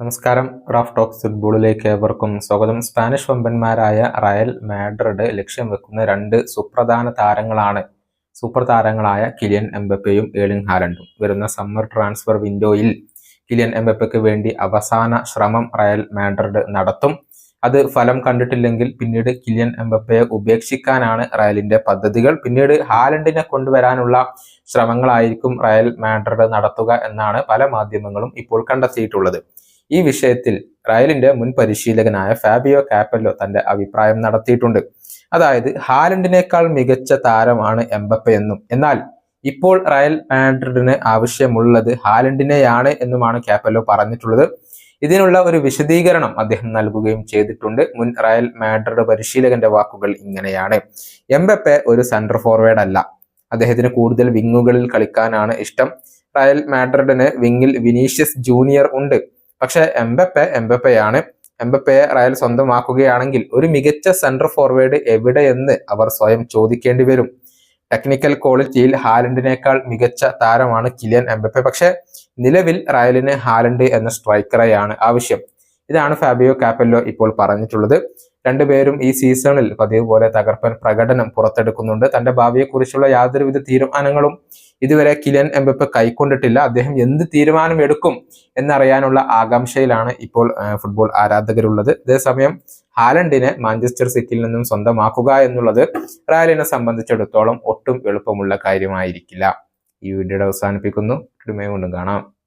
നമസ്കാരം. Raf talks ഫുട്ബോളിലേക്ക് ഏവർക്കും സ്വാഗതം. സ്പാനിഷ് വമ്പന്മാരായ റയൽ മാഡ്രിഡ് ലക്ഷ്യം വെക്കുന്ന രണ്ട് സുപ്രധാന താരങ്ങളാണ്. സൂപ്പർ താരങ്ങളായ കിലിയൻ എംബപ്പയും ഏളിംഗ് ഹാലൻഡും വരുന്ന സമ്മർ ട്രാൻസ്ഫർ വിൻഡോയിൽ കിലിയൻ എംബപ്പയ്ക്ക് വേണ്ടി അവസാന ശ്രമം റയൽ മാഡ്രിഡ് നടത്തും. അത് ഫലം കണ്ടിട്ടില്ലെങ്കിൽ പിന്നീട് കിലിയൻ എംബപ്പയെ ഉപേക്ഷിക്കാനാണ് റയലിന്റെ പദ്ധതികൾ. പിന്നീട് ഹാലൻഡിനെ കൊണ്ടുവരാനുള്ള ശ്രമങ്ങളായിരിക്കും റയൽ മാഡ്രിഡ് നടത്തുക എന്നാണ് പല മാധ്യമങ്ങളും ഇപ്പോൾ കണ്ടെത്തിയിട്ടുള്ളത്. ഈ വിഷയത്തിൽ റയലിന്റെ മുൻ പരിശീലകനായ ഫാബിയോ കാപ്പല്ലോ തന്റെ അഭിപ്രായം നടത്തിയിട്ടുണ്ട്. അതായത് ഹാലൻഡിനേക്കാൾ മികച്ച താരമാണ് എംബപ്പ എന്നും. എന്നാൽ ഇപ്പോൾ റയൽ മാഡ്രിഡിന് ആവശ്യമുള്ളത് ഹാലൻഡിനെയാണ് എന്നുമാണ് കാപ്പല്ലോ പറഞ്ഞിട്ടുള്ളത്. ഇതിനുള്ള ഒരു വിശദീകരണം അദ്ദേഹം നൽകുകയും ചെയ്തിട്ടുണ്ട്. മുൻ റയൽ മാഡ്രിഡ് പരിശീലകന്റെ വാക്കുകൾ ഇങ്ങനെയാണ്. എംബപ്പെ ഒരു സെന്റർ ഫോർവേഡ് അല്ല. അദ്ദേഹത്തിന് കൂടുതൽ വിങ്ങുകളിൽ കളിക്കാനാണ് ഇഷ്ടം. റയൽ മാഡ്രിഡിന് വിങ്ങിൽ വിനീഷ്യസ് ജൂനിയർ ഉണ്ട്. പക്ഷെ എംബപ്പെ എംബപ്പയാണ്. എംബപ്പയെ റയൽ സ്വന്തമാക്കുകയാണെങ്കിൽ ഒരു മികച്ച സെന്റർ ഫോർവേഡ് എവിടെയെന്ന് അവർ സ്വയം ചോദിക്കേണ്ടി വരും. ടെക്നിക്കൽ ക്വാളിറ്റിയിൽ ഹാലൻഡിനേക്കാൾ മികച്ച താരമാണ് കിലിയൻ എംബപ്പെ. പക്ഷെ നിലവിൽ റയലിന് ഹാലൻഡ് എന്ന സ്ട്രൈക്കറെയാണ് ആവശ്യം. ഇതാണ് ഫാബിയോ കാപ്പല്ലോ ഇപ്പോൾ പറഞ്ഞിട്ടുള്ളത്. രണ്ടുപേരും ഈ സീസണിൽ പതിവ് പോലെ തകർപ്പൻ പ്രകടനം പുറത്തെടുക്കുന്നുണ്ട്. തന്റെ ഭാവിയെക്കുറിച്ചുള്ള യാതൊരുവിധ തീരുമാനങ്ങളും ഇതുവരെ കിലൻ എംബപ്പെ കൈക്കൊണ്ടിട്ടില്ല. അദ്ദേഹം എന്ത് തീരുമാനം എടുക്കും എന്നറിയാനുള്ള ആകാംക്ഷയിലാണ് ഇപ്പോൾ ഫുട്ബോൾ ആരാധകരുള്ളത്. അതേസമയം ഹാലണ്ടിനെ മാഞ്ചസ്റ്റർ സിറ്റിയിൽ നിന്നും സ്വന്തമാക്കുക എന്നുള്ളത് റയലിനെ സംബന്ധിച്ചിടത്തോളം ഒട്ടും എളുപ്പമുള്ള കാര്യമായിരിക്കില്ല. ഈ വീഡിയോയുടെ അവസാനിപ്പിക്കുന്നു. കൊണ്ടും കാണാം.